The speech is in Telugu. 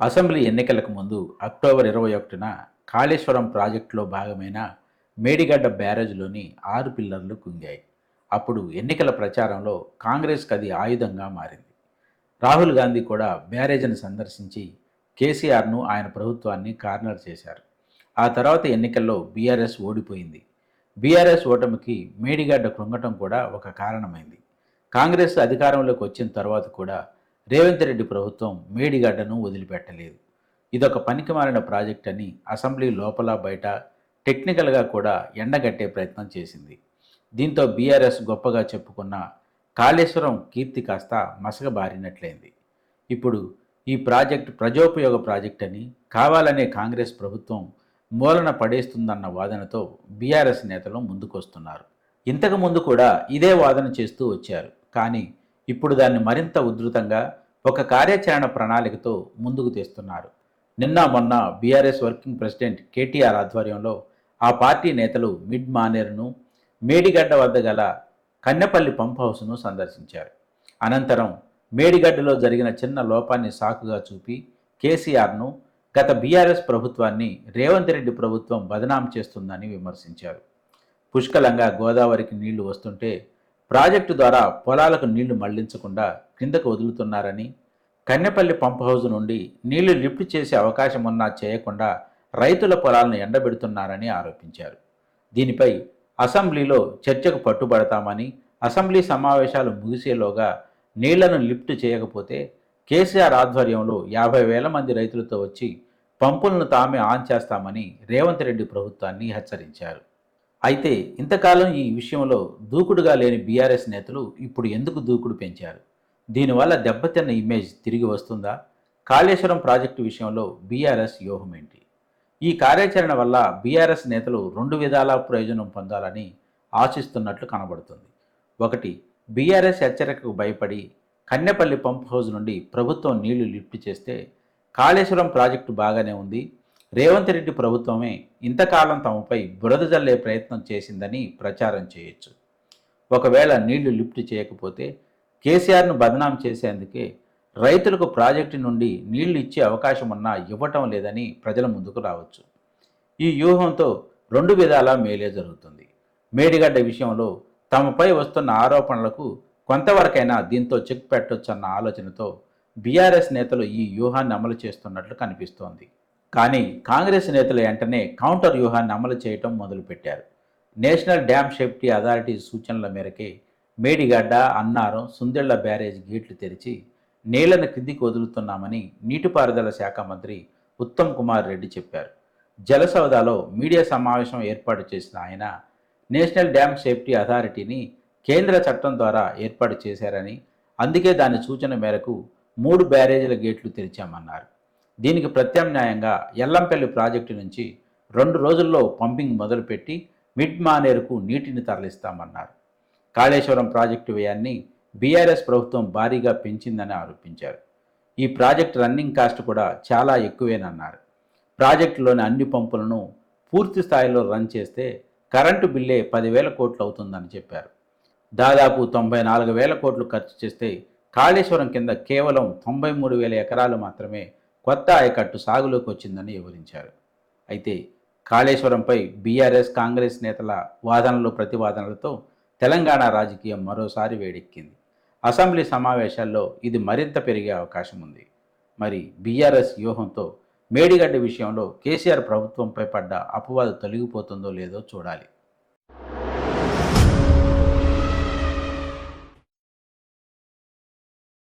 అసెంబ్లీ ఎన్నికలకు ముందు అక్టోబర్ ఇరవై ఒకటిన కాళేశ్వరం ప్రాజెక్టులో భాగమైన మేడిగడ్డ బ్యారేజ్లోని ఆరు పిల్లర్లు కుంగాయి. అప్పుడు ఎన్నికల ప్రచారంలో కాంగ్రెస్కి అది ఆయుధంగా మారింది. రాహుల్ గాంధీ కూడా బ్యారేజ్ని సందర్శించి కేసీఆర్ను ఆయన ప్రభుత్వాన్ని కార్నర్ చేశారు. ఆ తర్వాత ఎన్నికల్లో బీఆర్ఎస్ ఓడిపోయింది. బీఆర్ఎస్ ఓటమికి మేడిగడ్డ కృంగటం కూడా ఒక కారణమైంది. కాంగ్రెస్ అధికారంలోకి వచ్చిన తర్వాత కూడా రేవంత్ రెడ్డి ప్రభుత్వం మేడిగడ్డను వదిలిపెట్టలేదు. ఇదొక పనికిమాలిన ప్రాజెక్ట్ అని అసెంబ్లీ లోపల బయట టెక్నికల్గా కూడా ఎండగట్టే ప్రయత్నం చేసింది. దీంతో బీఆర్ఎస్ గొప్పగా చెప్పుకున్న కాళేశ్వరం కీర్తి కాస్త మసకబారినట్లయింది ఇప్పుడు ఈ ప్రాజెక్ట్ ప్రజోపయోగ ప్రాజెక్ట్ అని కావాలనే కాంగ్రెస్ ప్రభుత్వం మూలన పడేస్తుందన్న వాదనతో బీఆర్ఎస్ నేతలు ముందుకొస్తున్నారు. ఇంతకు ముందు కూడా ఇదే వాదన చేస్తూ వచ్చారు. కానీ ఇప్పుడు దాన్ని మరింత ఉధృతంగా ఒక కార్యాచరణ ప్రణాళికతో ముందుకు తెస్తున్నారు. నిన్న మొన్న బీఆర్ఎస్ వర్కింగ్ ప్రెసిడెంట్ కేటీఆర్ ఆధ్వర్యంలో ఆ పార్టీ నేతలు మిడ్ మానేర్ను మేడిగడ్డ వద్ద గల కన్నెపల్లి పంప్ హౌస్ను సందర్శించారు. అనంతరం మేడిగడ్డలో జరిగిన చిన్న లోపాన్ని సాకుగా చూపి కేసీఆర్ను గత బీఆర్ఎస్ ప్రభుత్వాన్ని రేవంత్ రెడ్డి ప్రభుత్వం బదనాం చేస్తుందని విమర్శించారు. పుష్కలంగా గోదావరికి నీళ్ళు వస్తుంటే ప్రాజెక్టు ద్వారా పొలాలకు నీళ్ళు మళ్ళించకుండా కిందకు వదులుతున్నారని కన్నెపల్లి పంప్ హౌజ్ నుండి నీళ్ళు లిఫ్ట్ చేసే అవకాశం ఉన్నా చేయకుండా రైతుల పొలాలను ఎండబెడుతున్నారని ఆరోపించారు. దీనిపై అసెంబ్లీలో చర్చకు పట్టుబడతామని అసెంబ్లీ సమావేశాలు ముగిసేలోగా నీళ్ళను లిఫ్ట్ చేయకపోతే కేసీఆర్ ఆధ్వర్యంలో యాభై వేల మంది రైతులతో వచ్చి పంపులను తామే ఆన్ చేస్తామని రేవంత్ రెడ్డి ప్రభుత్వాన్ని హెచ్చరించారు. అయితే ఇంతకాలం ఈ విషయంలో దూకుడుగా లేని బీఆర్ఎస్ నేతలు ఇప్పుడు ఎందుకు దూకుడు పెంచారు? దీనివల్ల దెబ్బతిన్న ఇమేజ్ తిరిగి వస్తుందా? కాళేశ్వరం ప్రాజెక్టు విషయంలో బీఆర్ఎస్ వ్యూహం ఏంటి ఈ కార్యాచరణ వల్ల బీఆర్ఎస్ నేతలు రెండు విధాల ప్రయోజనం పొందాలని ఆశిస్తున్నట్లు కనబడుతుంది. ఒకటి బీఆర్ఎస్ హెచ్చరికకు భయపడి కన్నెపల్లి పంప్ హౌస్ నుండి ప్రభుత్వం నీళ్ళు లిఫ్ట్ చేస్తే కాళేశ్వరం ప్రాజెక్టు బాగానే ఉంది రేవంత్ రెడ్డి ప్రభుత్వమే ఇంతకాలం తమపై బురద జల్లే ప్రయత్నం చేసిందని ప్రచారం చేయొచ్చు. ఒకవేళ నీళ్ళు లిఫ్ట్ చేయకపోతే కేసీఆర్ను బదనాం చేసేందుకే రైతులకు ప్రాజెక్టు నుండి నీళ్ళు ఇచ్చే అవకాశం ఉన్నా ఇవ్వటం లేదని ప్రజల ముందుకు రావచ్చు. ఈ వ్యూహంతో రెండు విధాలా మేలే జరుగుతుంది. మేడిగడ్డ విషయంలో తమపై వస్తున్న ఆరోపణలకు కొంతవరకైనా దీంతో చెక్ పెట్టొచ్చన్న ఆలోచనతో బీఆర్ఎస్ నేతలు ఈ వ్యూహాన్ని అమలు చేస్తున్నట్లు కనిపిస్తోంది. కానీ కాంగ్రెస్ నేతలు వెంటనే కౌంటర్ వ్యూహాన్ని అమలు చేయటం మొదలుపెట్టారు. నేషనల్ డ్యామ్ సేఫ్టీ అథారిటీ సూచనల మేరకే మేడిగడ్డ అన్నారం సుందెళ్ళ బ్యారేజ్ గేట్లు తెరిచి నీళ్ళను కిందికి వదులుతున్నామని నీటిపారుదల శాఖ మంత్రి ఉత్తమ్ కుమార్ రెడ్డి చెప్పారు. జలసౌదాలో మీడియా సమావేశం ఏర్పాటు చేసిన ఆయన నేషనల్ డ్యామ్ సేఫ్టీ అథారిటీని కేంద్ర చట్టం ద్వారా ఏర్పాటు చేశారని అందుకే దాని సూచన మేరకు మూడు బ్యారేజీల గేట్లు తెరిచామన్నారు. దీనికి ప్రత్యామ్నాయంగా ఎల్లంపల్లి ప్రాజెక్టు నుంచి రెండు రోజుల్లో పంపింగ్ మొదలుపెట్టి మిడ్ మానేరుకు నీటిని తరలిస్తామన్నారు. కాళేశ్వరం ప్రాజెక్టు వ్యయాన్ని బీఆర్ఎస్ ప్రభుత్వం భారీగా పెంచిందని ఆరోపించారు. ఈ ప్రాజెక్ట్ రన్నింగ్ కాస్ట్ కూడా చాలా ఎక్కువేనన్నారు. ప్రాజెక్టులోని అన్ని పంపులను పూర్తి స్థాయిలో రన్ చేస్తే కరెంటు బిల్లే పదివేల కోట్లు అవుతుందని చెప్పారు. దాదాపు తొంభై నాలుగు వేల కోట్లు ఖర్చు చేస్తే కాళేశ్వరం కింద కేవలం తొంభై మూడు వేల ఎకరాలు మాత్రమే కొత్త ఆయకట్టు సాగులోకి వచ్చిందని వివరించారు. అయితే కాళేశ్వరంపై బీఆర్ఎస్ కాంగ్రెస్ నేతల వాదనలు ప్రతివాదనలతో తెలంగాణ రాజకీయం మరోసారి వేడెక్కింది. అసెంబ్లీ సమావేశాల్లో ఇది మరింత పెరిగే అవకాశం ఉంది. మరి బీఆర్ఎస్ వ్యూహంతో మేడిగడ్డ విషయంలో కేసీఆర్ ప్రభుత్వంపై పడ్డ అపవాదు తొలగిపోతుందో లేదో చూడాలి.